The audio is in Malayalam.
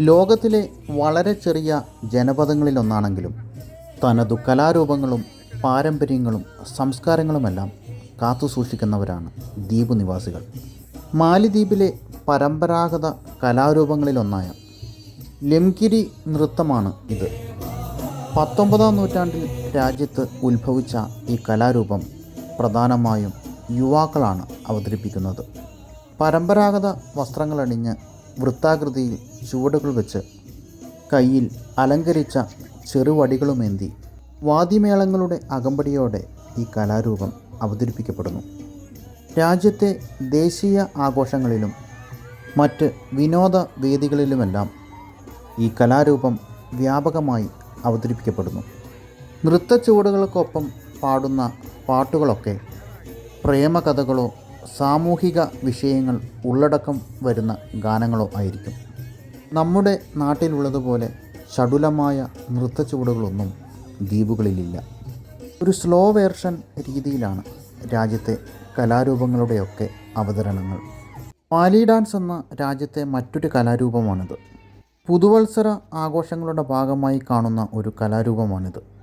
ലോകത്തിലെ വളരെ ചെറിയ ജനപദങ്ങളിലൊന്നാണെങ്കിലും തനതു കലാരൂപങ്ങളും പാരമ്പര്യങ്ങളും സംസ്കാരങ്ങളുമെല്ലാം കാത്തുസൂക്ഷിക്കുന്നവരാണ് ദ്വീപ് നിവാസികൾ. മാലിദ്വീപിലെ പരമ്പരാഗത കലാരൂപങ്ങളിലൊന്നായ ലംകിരി നൃത്തമാണ് ഇത്. പത്തൊമ്പതാം നൂറ്റാണ്ടിൽ രാജ്യത്ത് ഉത്ഭവിച്ച ഈ കലാരൂപം പ്രധാനമായും യുവാക്കളാണ് അവതരിപ്പിക്കുന്നത്. പരമ്പരാഗത വസ്ത്രങ്ങളണിഞ്ഞ് വൃത്താകൃതിയിൽ ചുവടുകൾ വെച്ച് കയ്യിൽ അലങ്കരിച്ച ചെറുവടികളുമേന്തി വാദ്യമേളങ്ങളുടെ അകമ്പടിയോടെ ഈ കലാരൂപം അവതരിപ്പിക്കപ്പെടുന്നു. രാജ്യത്തെ ദേശീയ ആഘോഷങ്ങളിലും മറ്റ് വിനോദ വേദികളിലുമെല്ലാം ഈ കലാരൂപം വ്യാപകമായി അവതരിപ്പിക്കപ്പെടുന്നു. നൃത്തച്ചുവടുകൾക്കൊപ്പം പാടുന്ന പാട്ടുകളൊക്കെ പ്രേമകഥകളോ സാമൂഹിക വിഷയങ്ങൾ ഉള്ളടക്കം വരുന്ന ഗാനങ്ങളോ ആയിരിക്കും. നമ്മുടെ നാട്ടിലുള്ളതുപോലെ ചടുലമായ നൃത്തച്ചുവടുകളൊന്നും ദ്വീപുകളിലില്ല. ഒരു സ്ലോ വേർഷൻ രീതിയിലാണ് രാജ്യത്തെ കലാരൂപങ്ങളുടെയൊക്കെ അവതരണങ്ങൾ. മാലി ഡാൻസ് എന്ന രാജ്യത്തെ മറ്റൊരു കലാരൂപമാണിത്. പുതുവത്സര ആഘോഷങ്ങളുടെ ഭാഗമായി കാണുന്ന ഒരു കലാരൂപമാണിത്.